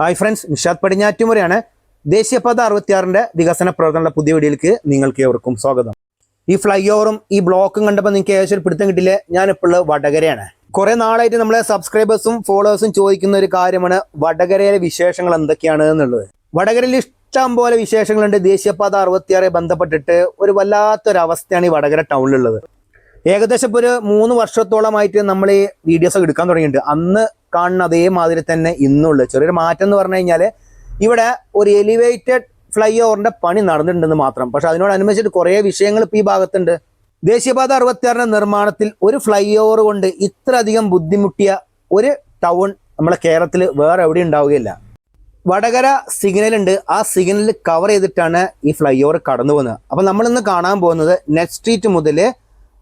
Hi friends Nishad പടിഞ്ഞാറ്റുമുറയാണ്. ദേശീയപാത അറുപത്തിയാറിന്റെ വികസന പ്രവർത്തനങ്ങളുടെ പുതിയ വീഡിയോയിലേക്ക് നിങ്ങൾക്ക് ഏവർക്കും സ്വാഗതം. ഈ ഫ്ലൈ ഓവറും ഈ ബ്ലോക്കും കണ്ടപ്പോൾ നിങ്ങൾക്ക് ഏകദേശം ഒരു പിടുത്തം കിട്ടില്ലേ ഞാനിപ്പോൾ വടകരയാണ്. കുറേ നാളായിട്ട് നമ്മളെ സബ്സ്ക്രൈബേഴ്സും ഫോളോവേഴ്സും ചോദിക്കുന്ന ഒരു കാര്യമാണ് വടകരയിലെ വിശേഷങ്ങൾ എന്തൊക്കെയാണ് എന്നുള്ളത്. വടകരയിൽ ഇഷ്ടം പോലെ വിശേഷങ്ങളുണ്ട്. ദേശീയപാത അറുപത്തിയാറെ ബന്ധപ്പെട്ടിട്ട് ഒരു വല്ലാത്തൊരവസ്ഥയാണ് ഈ വടകര ടൗണിലുള്ളത് ഏകദേശം ഒരു മൂന്ന് വർഷത്തോളമായിട്ട് നമ്മൾ ഈ വീഡിയോസ് എടുക്കാൻ തുടങ്ങിയിട്ടുണ്ട്. അന്ന് കാണുന്ന അതേമാതിരി തന്നെ ഇന്നുള്ളത് ചെറിയൊരു മാറ്റം എന്ന് പറഞ്ഞു കഴിഞ്ഞാൽ ഇവിടെ ഒരു എലിവേറ്റഡ് ഫ്ലൈ ഓവറിന്റെ പണി നടന്നിട്ടുണ്ടെന്ന് മാത്രം. പക്ഷെ അതിനോടനുബന്ധിച്ചിട്ട് കുറേ വിഷയങ്ങൾ ഇപ്പോൾ ഈ ഭാഗത്തുണ്ട്. ദേശീയപാത അറുപത്തിയാറിന്റെ നിർമ്മാണത്തിൽ ഒരു ഫ്ലൈ ഓവർ കൊണ്ട് ഇത്രയധികം ബുദ്ധിമുട്ടിയ ഒരു ടൗൺ നമ്മളെ കേരളത്തിൽ വേറെ എവിടെ ഉണ്ടാവുകയില്ല. വടകര സിഗ്നൽ ഉണ്ട്. ആ സിഗ്നൽ കവർ ചെയ്തിട്ടാണ് ഈ ഫ്ലൈ ഓവർ കടന്നു പോകുന്നത് അപ്പം നമ്മളിന്ന് കാണാൻ പോകുന്നത് നെറ്റ് സ്ട്രീറ്റ് മുതൽ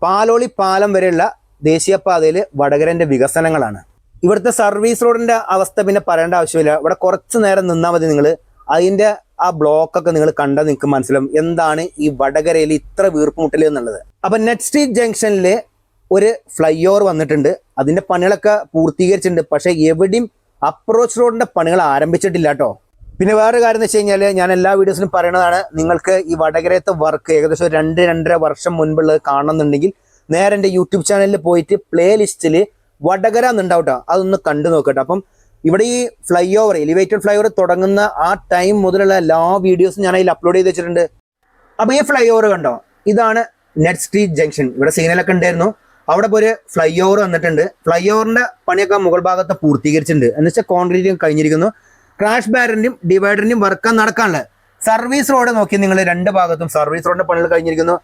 പാലോളി പാലം വരെയുള്ള ദേശീയപാതയിൽ വടകരന്റെ വികസനങ്ങളാണ്. ഇവിടുത്തെ സർവീസ് റോഡിന്റെ അവസ്ഥ പിന്നെ പറയേണ്ട ആവശ്യമില്ല. ഇവിടെ കുറച്ച് നേരം നിന്നാൽ മതി നിങ്ങൾ അതിന്റെ ആ ബ്ലോക്കൊക്കെ നിങ്ങൾ കണ്ടാൽ നിങ്ങൾക്ക് മനസ്സിലാവും എന്താണ് ഈ വടകരയിൽ ഇത്ര വീർപ്പുമുട്ടൽ എന്നുള്ളത്. അപ്പം നെറ്റ് സ്ട്രീറ്റ് ജംഗ്ഷനിൽ ഒരു ഫ്ലൈ ഓവർ വന്നിട്ടുണ്ട്. അതിന്റെ പണികളൊക്കെ പൂർത്തീകരിച്ചിട്ടുണ്ട്. പക്ഷേ എവിടെയും അപ്രോച്ച് റോഡിന്റെ പണികൾ ആരംഭിച്ചിട്ടില്ല കേട്ടോ. പിന്നെ വേറൊരു കാര്യം എന്ന് വെച്ച് കഴിഞ്ഞാൽ ഞാൻ എല്ലാ വീഡിയോസിലും പറയുന്നതാണ് നിങ്ങൾക്ക് ഈ വടകരത്തെ വർക്ക് ഏകദേശം രണ്ട് രണ്ടര വർഷം മുൻപുള്ളത് കാണണമെന്നുണ്ടെങ്കിൽ നേരെ എന്റെ യൂട്യൂബ് ചാനലിൽ പോയിട്ട് പ്ലേ ലിസ്റ്റിൽ വടകര എന്നുണ്ടാവട്ടോ അതൊന്ന് കണ്ടു നോക്കട്ടെ അപ്പം ഇവിടെ ഈ flyover elevated flyover തുടങ്ങുന്ന ആ ടൈം മുതലുള്ള എല്ലാ വീഡിയോസും ഞാൻ അതിൽ അപ്ലോഡ് ചെയ്ത് വെച്ചിട്ടുണ്ട്. അപ്പോൾ ഈ ഫ്ലൈ ഓവർ കണ്ടോ? ഇതാണ് നെറ്റ് സ്ട്രീറ്റ് ജംഗ്ഷൻ ഇവിടെ സിഗ്നലൊക്കെ ഉണ്ടായിരുന്നു. അവിടെ ഒരു ഫ്ലൈ ഓവർ വന്നിട്ടുണ്ട്. ഫ്ലൈ ഓവറിന്റെ പണിയൊക്കെ മുകൾ ഭാഗത്ത് പൂർത്തീകരിച്ചിട്ടുണ്ട്. എന്ന് വെച്ചാൽ കോൺക്രീറ്റ് കഴിഞ്ഞിരിക്കുന്നു. ക്രാഷ് ബാരന്റെയും ഡിവൈഡറിന്റെയും വർക്ക് നടക്കാനുള്ളത്. സർവീസ് റോഡ് നോക്കി നിങ്ങൾ രണ്ട് ഭാഗത്തും സർവീസ് റോഡ് പണികൾ കഴിഞ്ഞിരിക്കുന്നു.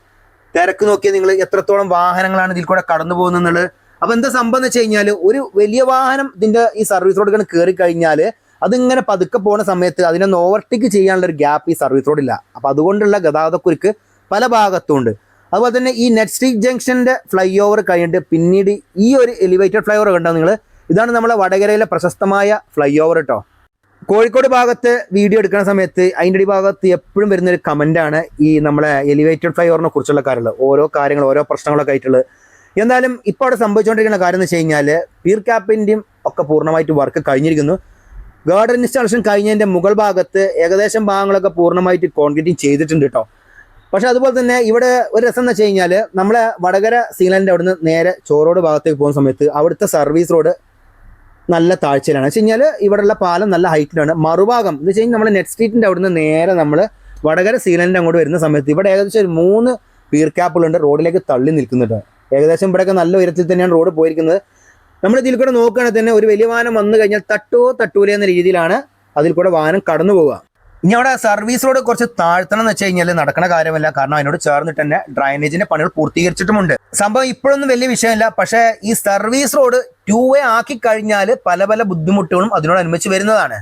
തിരക്ക് നോക്കി നിങ്ങൾ എത്രത്തോളം വാഹനങ്ങളാണ് ഇതിൽ കൂടെ കടന്നു പോകുന്നത് അപ്പൊ എന്താ സംഭവം എന്ന് വെച്ച് കഴിഞ്ഞാൽ ഒരു വലിയ വാഹനം ഇതിന്റെ ഈ സർവീസ് റോഡ് കയറി കഴിഞ്ഞാൽ അതിങ്ങനെ പതുക്കെ പോകുന്ന സമയത്ത് അതിനെ ഓവർടേക്ക് ചെയ്യാനുള്ള ഒരു ഗ്യാപ്പ് ഈ സർവീസ് റോഡില്ല അപ്പൊ അതുകൊണ്ടുള്ള ഗതാഗതക്കുരുക്ക് പല ഭാഗത്തും ഉണ്ട്. അതുപോലെ തന്നെ ഈ നെറ്റ് സ്ട്രീറ്റ് ജംഗ്ഷന്റെ ഫ്ലൈ ഓവർ കഴിഞ്ഞിട്ട് പിന്നീട് ഈ ഒരു എലിവേറ്റഡ് ഫ്ലൈ ഓവർ കണ്ടോ നിങ്ങൾ? ഇതാണ് നമ്മളെ വടകരയിലെ പ്രശസ്തമായ ഫ്ലൈ ഓവർ കേട്ടോ കോഴിക്കോട് ഭാഗത്ത് വീഡിയോ എടുക്കുന്ന സമയത്ത് അതിന്റെ അടി ഭാഗത്ത് എപ്പോഴും വരുന്ന ഒരു കമന്റാണ് ഈ നമ്മളെ എലിവേറ്റഡ് ഫ്ലൈ ഓവറിനെ കുറിച്ചുള്ള കാര്യങ്ങൾ. ഓരോ കാര്യങ്ങൾ ഓരോ പ്രശ്നങ്ങളൊക്കെ ആയിട്ടുള്ളത്. എന്തായാലും ഇപ്പോൾ അവിടെ സംഭവിച്ചുകൊണ്ടിരിക്കുന്ന കാര്യം എന്ന് വെച്ച് കഴിഞ്ഞാൽ പീർ ക്യാപ്പിന്റെയും ഒക്കെ പൂർണമായിട്ട് വർക്ക് കഴിഞ്ഞിരിക്കുന്നു. ഗാർഡൻ ഇൻസ്റ്റാളേഷൻ കഴിഞ്ഞതിന്റെ മുകൾ ഭാഗത്ത് ഏകദേശം ഭാഗങ്ങളൊക്കെ പൂർണമായിട്ട് കോൺക്രീറ്റിംഗ് ചെയ്തിട്ടുണ്ട് കേട്ടോ പക്ഷേ അതുപോലെ തന്നെ ഇവിടെ ഒരു രസം എന്ന് വെച്ച് കഴിഞ്ഞാൽ നമ്മളെ വടകര സീലന്റെ അവിടുന്ന് നേരെ ചോറോട് ഭാഗത്തേക്ക് പോകുന്ന സമയത്ത് അവിടുത്തെ സർവീസ് റോഡ് നല്ല താഴ്ചയിലാണ്. വെച്ച് കഴിഞ്ഞാൽ ഇവിടെയുള്ള പാലം നല്ല ഹൈറ്റിലാണ്. മറുഭാഗം എന്ന് വെച്ച് കഴിഞ്ഞാൽ നമ്മൾ നെറ്റ് സ്ട്രീറ്റിന്റെ അവിടുന്ന് നേരെ നമ്മൾ വടകര സീലന്റെ അങ്ങോട്ട് വരുന്ന സമയത്ത് ഇവിടെ ഏകദേശം ഒരു മൂന്ന് പീർ ക്യാപ്പുകളുണ്ട് റോഡിലേക്ക് തള്ളി നിൽക്കുന്നുണ്ട്. ഏകദേശം ഇവിടെയൊക്കെ നല്ല ഉയരത്തിൽ തന്നെയാണ് റോഡ് പോയിരിക്കുന്നത്. നമ്മൾ ഇതിൽ കൂടെ നോക്കുകയാണെങ്കിൽ തന്നെ ഒരു വലിയ വാഹനം വന്നു കഴിഞ്ഞാൽ തട്ടോ തട്ടൂലേ എന്ന രീതിയിലാണ് അതിൽ കൂടെ വാഹനം കടന്നു പോവുക. ഇനി അവിടെ സർവീസ് റോഡ് കുറച്ച് താഴ്ത്തണം എന്ന് വെച്ച് കഴിഞ്ഞാൽ നടക്കുന്ന കാര്യമല്ല. കാരണം അതിനോട് ചേർന്നിട്ട് തന്നെ ഡ്രൈനേജിന്റെ പണികൾ പൂർത്തീകരിച്ചിട്ടുമുണ്ട്. സംഭവം ഇപ്പോഴൊന്നും വലിയ വിഷയമല്ല. പക്ഷേ ഈ സർവീസ് റോഡ് ടൂ വേ ആക്കി കഴിഞ്ഞാൽ പല പല ബുദ്ധിമുട്ടുകളും അതിനോടനുബന്ധിച്ച് വരുന്നതാണ്.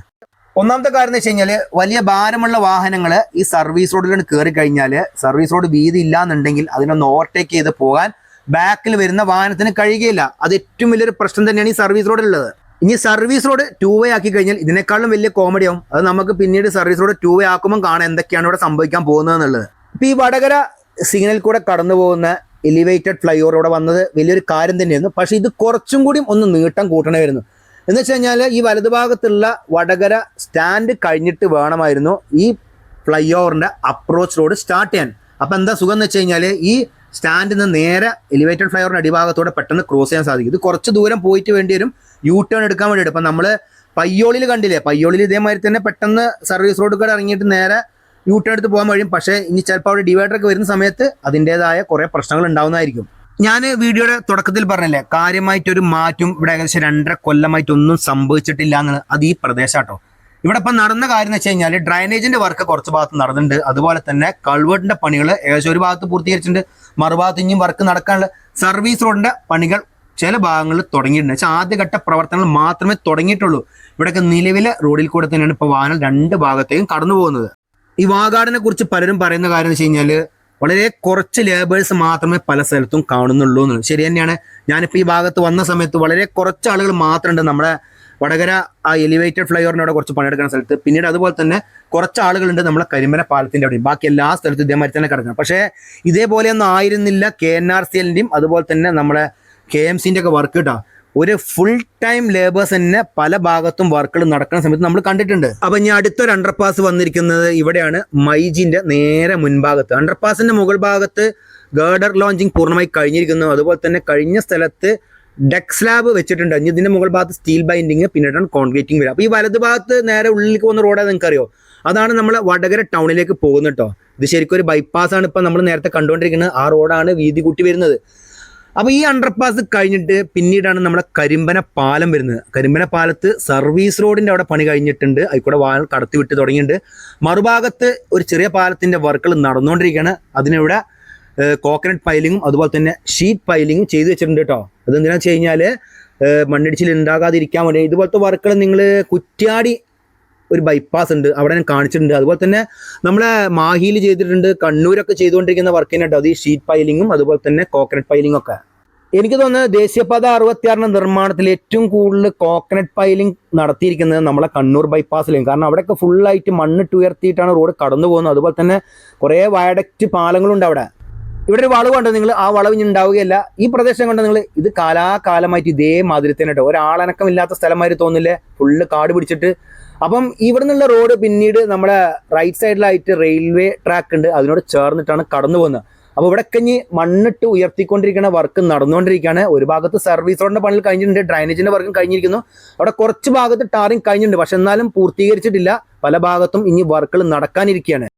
ഒന്നാമത്തെ കാര്യം എന്ന് വെച്ച് വലിയ ഭാരമുള്ള വാഹനങ്ങൾ ഈ സർവീസ് റോഡിലാണ് കയറി കഴിഞ്ഞാൽ സർവീസ് റോഡ് വീതി ഇല്ല എന്നുണ്ടെങ്കിൽ അതിനൊന്ന് ഓവർടേക്ക് ചെയ്ത് പോകാൻ ബാക്കിൽ വരുന്ന വാഹനത്തിന് കഴിയുകയില്ല. അത് ഏറ്റവും വലിയൊരു പ്രശ്നം തന്നെയാണ് ഈ സർവീസ് റോഡിലുള്ളത്. ഇനി സർവീസ് റോഡ് ടൂ വേ ആക്കി കഴിഞ്ഞാൽ ഇതിനേക്കാളും വലിയ കോമഡി ആവും. അത് നമുക്ക് പിന്നീട് സർവീസ് റോഡ് ടൂ വേ ആക്കുമ്പോൾ കാണാം എന്തൊക്കെയാണ് ഇവിടെ സംഭവിക്കാൻ പോകുന്നത് എന്നുള്ളത്. ഇപ്പൊ ഈ വടകര സിഗ്നൽ കൂടെ കടന്നു പോകുന്ന എലിവേറ്റഡ് ഫ്ലൈ ഓവർ ഇവിടെ വന്നത് വലിയൊരു കാര്യം തന്നെയായിരുന്നു. പക്ഷേ ഇത് കുറച്ചും കൂടി ഒന്ന് നീട്ടം കൂട്ടണമായിരുന്നു. എന്ന് വെച്ച് കഴിഞ്ഞാൽ ഈ വലതുഭാഗത്തുള്ള വടകര സ്റ്റാൻഡ് കഴിഞ്ഞിട്ട് വേണമായിരുന്നു ഈ ഫ്ലൈ ഓവറിന്റെ അപ്രോച്ച് റോഡ് സ്റ്റാർട്ട് ചെയ്യാൻ. അപ്പോൾ എന്താ സുഖം എന്ന് വെച്ച് കഴിഞ്ഞാൽ ഈ സ്റ്റാൻഡിൽ നിന്ന് നേരെ എലിവേറ്റഡ് ഫ്ലൈ ഓവറിന്റെ അടിഭാഗത്തോടെ പെട്ടെന്ന് ക്രോസ് ചെയ്യാൻ സാധിക്കും. ഇത് കുറച്ച് ദൂരം പോയിട്ട് വേണ്ടി വരും. യു ടേൺ എടുക്കാൻ വേണ്ടിയിട്ട്. അപ്പം നമ്മൾ പയ്യോളിൽ കണ്ടില്ലേ? പയ്യോളിൽ ഇതേമാതിരി തന്നെ പെട്ടെന്ന് സർവീസ് റോഡ് കൂടെ ഇറങ്ങിയിട്ട് നേരെ യു ടേൺ എടുത്ത് പോകാൻ കഴിയും പക്ഷേ ഇനി ചിലപ്പോൾ അവിടെ ഡിവൈഡർ ഒക്കെ വരുന്ന സമയത്ത് അതിന്റെതായ കുറേ പ്രശ്നങ്ങൾ ഉണ്ടാവുന്നതായിരിക്കും. ഞാൻ വീഡിയോയുടെ തുടക്കത്തിൽ പറഞ്ഞല്ലേ കാര്യമായിട്ടൊരു മാറ്റം ഇവിടെ ഏകദേശം രണ്ടര കൊല്ലമായിട്ടൊന്നും സംഭവിച്ചിട്ടില്ല എന്നുള്ളത് അത് ഈ പ്രദേശമാട്ടോ ഇവിടെ ഇപ്പം നടന്ന കാര്യം എന്ന് വെച്ച് കഴിഞ്ഞാൽ ഡ്രൈനേജിന്റെ വർക്ക് കുറച്ച് ഭാഗത്ത് നടന്നിട്ടുണ്ട്. അതുപോലെ തന്നെ കൾവേർട്ടിന്റെ പണികൾ ഏകദേശം ഒരു ഭാഗത്ത് പൂർത്തീകരിച്ചിട്ടുണ്ട്. മറുഭാഗത്ത് ഇനിയും വർക്ക് നടക്കാനുള്ള സർവീസ് റോഡിന്റെ പണികൾ ചില ഭാഗങ്ങളിൽ തുടങ്ങിയിട്ടുണ്ട്. പക്ഷേ ആദ്യഘട്ട പ്രവർത്തനങ്ങൾ മാത്രമേ തുടങ്ങിയിട്ടുള്ളൂ. ഇവിടെയൊക്കെ നിലവിലെ റോഡിൽ കൂടെ തന്നെയാണ് ഇപ്പോൾ വാഹനം രണ്ട് ഭാഗത്തേക്കും കടന്നു പോകുന്നത് ഈ വാഗാടിനെ കുറിച്ച് പലരും പറയുന്ന കാര്യം എന്ന് വെച്ച് കഴിഞ്ഞാൽ വളരെ കുറച്ച് ലേബേഴ്സ് മാത്രമേ പല സ്ഥലത്തും കാണുന്നുള്ളൂ എന്ന്. ശരി തന്നെയാണ്. ഞാനിപ്പോൾ ഈ ഭാഗത്ത് വന്ന സമയത്ത് വളരെ കുറച്ച് ആളുകൾ മാത്രമുണ്ട് നമ്മുടെ വടകര ആ എലിവേറ്റഡ് ഫ്ലൈ ഓവറിനോട് കുറച്ച് പണിയെടുക്കുന്ന സ്ഥലത്ത്. പിന്നീട് അതുപോലെ തന്നെ കുറച്ച് ആളുകളുണ്ട് നമ്മളെ കരിമല പാലത്തിന്റെ അവിടെയും. ബാക്കി എല്ലാ സ്ഥലത്തും ഇതേമാതിരി തന്നെ കിടക്കണം പക്ഷേ ഇതേപോലെയൊന്നും ആയിരുന്നില്ല കെ എൻ ആർ സി എല്ലിന്റെയും അതുപോലെ തന്നെ നമ്മുടെ കെ എം സിന്റെ ഒക്കെ വർക്ക് കിട്ടാ. ഒരു ഫുൾ ടൈം ലേബേഴ്സ് തന്നെ പല ഭാഗത്തും വർക്കുകൾ നടക്കുന്ന സമയത്ത് നമ്മൾ കണ്ടിട്ടുണ്ട്. അപ്പൊ ഇനി അടുത്തൊരു അണ്ടർപാസ് വന്നിരിക്കുന്നത് ഇവിടെയാണ് മൈജിന്റെ നേരെ മുൻഭാഗത്ത്. അണ്ടർപാസിന്റെ മുകൾ ഭാഗത്ത് ഗേർഡർ ലോഞ്ചിങ് പൂർണമായി കഴിഞ്ഞിരിക്കുന്നു. അതുപോലെ തന്നെ കഴിഞ്ഞ സ്ഥലത്ത് ഡെക് സ്ലാബ് വെച്ചിട്ടുണ്ട്. ഇനി ഇതിന്റെ മുകൾ ഭാഗത്ത് സ്റ്റീൽ ബൈൻഡിങ് പിന്നീടാണ് കോൺക്രീറ്റിംഗ് വരിക. അപ്പൊ ഈ വലതു ഭാഗത്ത് നേരെ ഉള്ളിലേക്ക് പോകുന്ന റോഡാണ് നിങ്ങൾക്ക് അറിയോ അതാണ് നമ്മൾ വടകര ടൗണിലേക്ക് പോകുന്നത് കേട്ടോ ഇത് ശരിക്കും ഒരു ബൈപ്പാസ് ആണ് ഇപ്പൊ നമ്മൾ നേരത്തെ കണ്ടുകൊണ്ടിരിക്കുന്നത്. ആ റോഡാണ് വീതി കൂട്ടി വരുന്നത്. അപ്പൊ ഈ അണ്ടർപാസ് കഴിഞ്ഞിട്ട് പിന്നീടാണ് നമ്മുടെ കരിമ്പന പാലം വരുന്നത്. കരിമ്പന പാലത്ത് സർവീസ് റോഡിന്റെ അവിടെ പണി കഴിഞ്ഞിട്ടുണ്ട്. അതിക്കൂടെ വാഹനം കടത്തി വിട്ട് തുടങ്ങിയിട്ടുണ്ട്. മറുഭാഗത്ത് ഒരു ചെറിയ പാലത്തിന്റെ വർക്കുകൾ നടന്നുകൊണ്ടിരിക്കുകയാണ്. അതിനിവിടെ കോക്കനട്ട് പൈലിങ്ങും അതുപോലെ തന്നെ ഷീറ്റ് പൈലിങ്ങും ചെയ്തു വെച്ചിട്ടുണ്ട് കേട്ടോ. അതെന്തിനാ വെച്ച് കഴിഞ്ഞാൽ മണ്ണിടിച്ചിൽ ഉണ്ടാകാതിരിക്കാൻ വേണ്ടി. ഇതുപോലത്തെ വർക്കുകൾ നിങ്ങൾ കുറ്റ്യാടി ഒരു ബൈപ്പാസ് ഉണ്ട്. അവിടെ ഞാൻ കാണിച്ചിട്ടുണ്ട്. അതുപോലെ തന്നെ നമ്മളെ മാഹിയിൽ ചെയ്തിട്ടുണ്ട് കണ്ണൂരൊക്കെ ചെയ്തുകൊണ്ടിരിക്കുന്ന വർക്ക് തന്നെ കേട്ടോ. അത് ഈ ഷീറ്റ് പൈലിങ്ങും അതുപോലെ തന്നെ കോക്കനട്ട് പൈലിംഗ് ഒക്കെ. എനിക്ക് തോന്നുന്നത് ദേശീയപാത അറുപത്തിയാറിന്റെ നിർമ്മാണത്തിൽ ഏറ്റവും കൂടുതൽ കോക്കനട്ട് പൈലിംഗ് നടത്തിയിരിക്കുന്നത് നമ്മളെ കണ്ണൂർ ബൈപ്പാസിലും കാരണം അവിടെയൊക്കെ ഫുള്ളായിട്ട് മണ്ണിട്ട് ഉയർത്തിയിട്ടാണ് റോഡ് കടന്നു പോകുന്നത് അതുപോലെ തന്നെ കുറേ വയഡക്റ്റ് പാലങ്ങളുണ്ട് അവിടെ. ഇവിടെ ഒരു വളവ് കണ്ടോ നിങ്ങൾ ആ വളവ് ഇനി ഉണ്ടാവുകയല്ല. ഈ പ്രദേശം കണ്ടോ നിങ്ങൾ ഇത് കാലാകാലമായിട്ട് ഇതേമാതിരി തന്നെ കേട്ടോ. ഒരാളനക്കമില്ലാത്ത സ്ഥലമായിട്ട് തോന്നില്ലേ ഫുള്ള് കാട് പിടിച്ചിട്ട്. അപ്പം ഇവിടെ നിന്നുള്ള റോഡ് പിന്നീട് നമ്മുടെ റൈറ്റ് സൈഡിലായിട്ട് റെയിൽവേ ട്രാക്ക് ഉണ്ട്. അതിനോട് ചേർന്നിട്ടാണ് കടന്നു പോകുന്നത്. അപ്പോൾ ഇവിടെ കഞ്ഞി മണ്ണിട്ട് ഉയർത്തിക്കൊണ്ടിരിക്കുന്ന വർക്ക് നടന്നുകൊണ്ടിരിക്കുകയാണ്. ഒരു ഭാഗത്ത് സർവീസ് റോഡിന്റെ പണികൾ കഴിഞ്ഞിട്ടുണ്ട്. ഡ്രൈനേജിന്റെ വർക്കും കഴിഞ്ഞിരിക്കുന്നു. അവിടെ കുറച്ച് ഭാഗത്ത് ടാറിങ് കഴിഞ്ഞിട്ടുണ്ട്. പക്ഷെ എന്നാലും പൂർത്തീകരിച്ചിട്ടില്ല. പല ഭാഗത്തും ഇനി വർക്കുകൾ നടക്കാനിരിക്കുകയാണ്.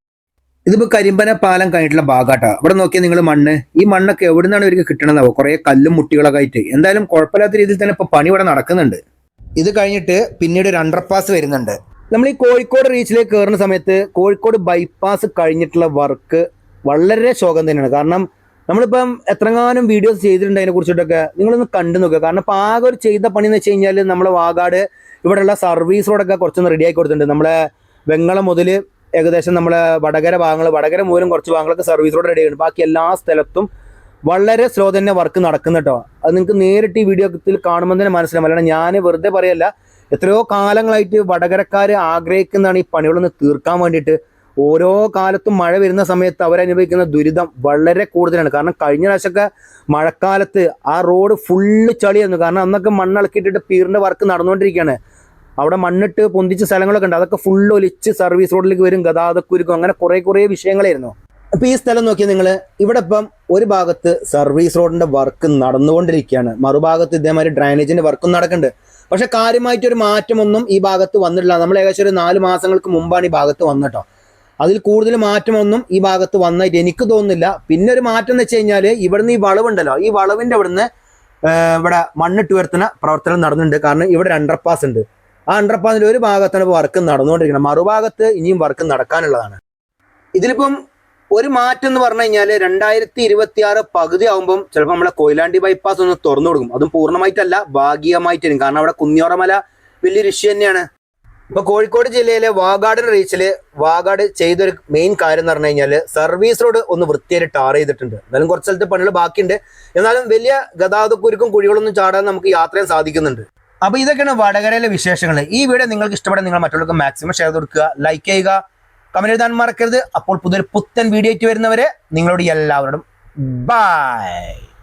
ഇതിപ്പോ കരിമ്പന പാലം കഴിഞ്ഞിട്ടുള്ള ഭാഗാട്ടാ. ഇവിടെ നോക്കിയാൽ നിങ്ങൾ മണ്ണ്. ഈ മണ്ണൊക്കെ എവിടെ നിന്നാണ് ഇവർക്ക് കിട്ടണമെന്നാവോ കുറെ കല്ലും മുട്ടികളൊക്കെ ആയിട്ട്. എന്തായാലും കുഴപ്പമില്ലാത്ത രീതിയിൽ തന്നെ ഇപ്പൊ പണി ഇവിടെ നടക്കുന്നുണ്ട്. ഇത് കഴിഞ്ഞിട്ട് പിന്നീട് ഒരു അണ്ടർപാസ് വരുന്നുണ്ട്. നമ്മൾ ഈ കോഴിക്കോട് റീച്ചിലേക്ക് കയറുന്ന സമയത്ത് കോഴിക്കോട് ബൈപ്പാസ് കഴിഞ്ഞിട്ടുള്ള വർക്ക് വളരെ ശോകം തന്നെയാണ്. കാരണം നമ്മളിപ്പം എത്രങ്ങാനും വീഡിയോസ് ചെയ്തിട്ടുണ്ട് അതിനെ കുറിച്ചിട്ടൊക്കെ. നിങ്ങളൊന്ന് കണ്ടു നോക്കുക. കാരണം ഇപ്പം ആകെ ഒരു ചെയ്ത പണി എന്ന് വെച്ച് കഴിഞ്ഞാൽ നമ്മളെ വാഗാട് ഇവിടെയുള്ള സർവീസ് റോഡൊക്കെ കുറച്ചൊന്ന് റെഡി കൊടുത്തിട്ടുണ്ട്. നമ്മളെ വെങ്ങളം മുതൽ ഏകദേശം നമ്മളെ വടകര ഭാഗങ്ങൾ വടകര മൂലം കുറച്ച് ഭാഗങ്ങളൊക്കെ സർവീസ് റോഡ് റെഡിയാണ് ബാക്കി എല്ലാ സ്ഥലത്തും വളരെ സ്ലോ തന്നെ വർക്ക് നടക്കുന്നു കേട്ടോ അത് നിങ്ങൾക്ക് നേരിട്ട് ഈ വീഡിയോത്തിൽ കാണുമ്പോൾ തന്നെ മനസ്സിലാവും. അല്ലാണ്ട് ഞാൻ വെറുതെ പറയല്ല. എത്രയോ കാലങ്ങളായിട്ട് വടകരക്കാർ ആഗ്രഹിക്കുന്നതാണ് ഈ പണികളൊന്ന് തീർക്കാൻ വേണ്ടിയിട്ട്. ഓരോ കാലത്തും മഴ വരുന്ന സമയത്ത് അവരനുഭവിക്കുന്ന ദുരിതം വളരെ കൂടുതലാണ്. കാരണം കഴിഞ്ഞ പ്രാവശ്യമൊക്കെ മഴക്കാലത്ത് ആ റോഡ് ഫുള്ള് ചളിയായിരുന്നു. കാരണം അന്നൊക്കെ മണ്ണിളക്കിയിട്ടിട്ട് പീറിന്റെ വർക്ക് നടന്നുകൊണ്ടിരിക്കുകയാണ്. അവിടെ മണ്ണിട്ട് പൊന്തിച്ച സ്ഥലങ്ങളൊക്കെ ഉണ്ട്. അതൊക്കെ ഫുൾ ഒലിച്ച് സർവീസ് റോഡിലേക്ക് വരും ഗതാഗതക്കുരുക്കും അങ്ങനെ കുറേ കുറേ വിഷയങ്ങളായിരുന്നു. അപ്പൊ ഈ സ്ഥലം നോക്കിയാൽ നിങ്ങൾ ഇവിടെ ഇപ്പം ഒരു ഭാഗത്ത് സർവീസ് റോഡിന്റെ വർക്ക് നടന്നുകൊണ്ടിരിക്കുകയാണ്. മറുഭാഗത്ത് ഇതേമാതിരി ഡ്രൈനേജിന്റെ വർക്കും നടക്കുന്നുണ്ട്. പക്ഷെ കാര്യമായിട്ട് ഒരു മാറ്റമൊന്നും ഈ ഭാഗത്ത് വന്നിട്ടില്ല. നമ്മൾ ഏകദേശം ഒരു നാല് മാസങ്ങൾക്ക് മുമ്പാണ് ഈ ഭാഗത്ത് വന്നിട്ടോ. അതിൽ കൂടുതൽ മാറ്റമൊന്നും ഈ ഭാഗത്ത് വന്നായിട്ട് എനിക്ക് തോന്നുന്നില്ല. പിന്നെ ഒരു മാറ്റം എന്ന് വെച്ച് കഴിഞ്ഞാൽ ഇവിടുന്ന് ഈ വളവുണ്ടല്ലോ. ഈ വളവിന്റെ ഇവിടുന്ന് ഇവിടെ മണ്ണിട്ട് ഉയർത്തുന്ന പ്രവർത്തനം നടന്നുണ്ട് കാരണം ഇവിടെ അണ്ടർപാസ് ഉണ്ട്. ആ അണ്ടർപാസിന്റെ ഒരു ഭാഗത്താണ് ഇപ്പോൾ വർക്ക് നടന്നുകൊണ്ടിരിക്കുന്നത് മറുഭാഗത്ത് ഇനിയും വർക്ക് നടക്കാനുള്ളതാണ്. ഇതിലിപ്പം ഒരു മാറ്റം എന്ന് പറഞ്ഞു കഴിഞ്ഞാൽ രണ്ടായിരത്തി ഇരുപത്തി ആറ് പകുതി ആകുമ്പം ചിലപ്പോൾ നമ്മളെ കൊയിലാണ്ടി ബൈപ്പാസ് ഒന്ന് തുറന്നു കൊടുക്കും. അതും പൂർണമായിട്ടല്ല ഭാഗികമായിട്ടും കാരണം അവിടെ കുഞ്ഞോറമല വലിയൊരു ഇഷ്യൂ തന്നെയാണ്. ഇപ്പൊ കോഴിക്കോട് ജില്ലയിലെ വാഗാട് റീച്ചിൽ വാഗാട് ചെയ്തൊരു മെയിൻ കാര്യം എന്ന് പറഞ്ഞു കഴിഞ്ഞാൽ സർവീസ് റോഡ് ഒന്ന് വൃത്തിയായിട്ട് ടാർ ചെയ്തിട്ടുണ്ട്. എന്നാലും കുറച്ച് സ്ഥലത്ത് പണികൾ ബാക്കിയുണ്ട്. എന്നാലും വലിയ ഗതാഗതക്കുരുക്കും കുഴികളൊന്നും ചാടാൻ നമുക്ക് യാത്ര ചെയ്യാൻ സാധിക്കുന്നുണ്ട്. അപ്പൊ ഇതൊക്കെയാണ് വടകരയിലെ വിശേഷങ്ങൾ. ഈ വീഡിയോ നിങ്ങൾക്ക് ഇഷ്ടപ്പെടാൻ നിങ്ങൾ മറ്റുള്ളവർക്ക് മാക്സിമം ഷെയർ കൊടുക്കുക ലൈക്ക് ചെയ്യുക കമന്റ് എഴുതാൻ മറക്കരുത്. അപ്പോൾ പുതിയൊരു പുത്തൻ വീഡിയോ ആയിട്ട് വരുന്നവരെ നിങ്ങളോട് എല്ലാവരോടും ബൈ